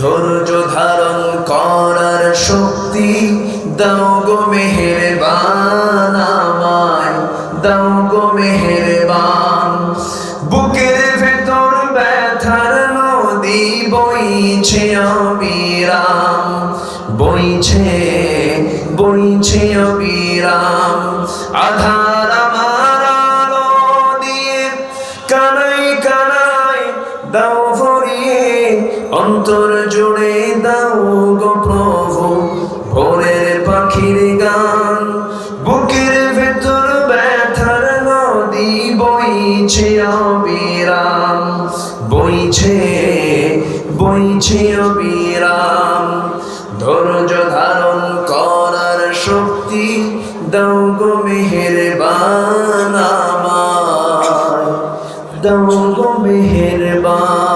ধৈর্য ধারণ করার শক্তি দাও গো মেহেরবান আমায়, দাও গো মেহেরবান। বুকের ভেতর ব্যথার নদী বইছে অবিরাম, বইছে বইছে অবিরাম। আধার আমার আলো দিয়ে কানাই কানাই দাও ভরিয়ে অন্তর জুড়ে দাও গো প্রভু ভোরের পাখির গান। বুকের ভেতর ব্যথার নদী বইছে অবিরাম, বইছে বইছে অবিরাম। ধৈর্য ধারণ করার শক্তি দাও গো মেহেরবান আমায়। দাও গো মেহেরবান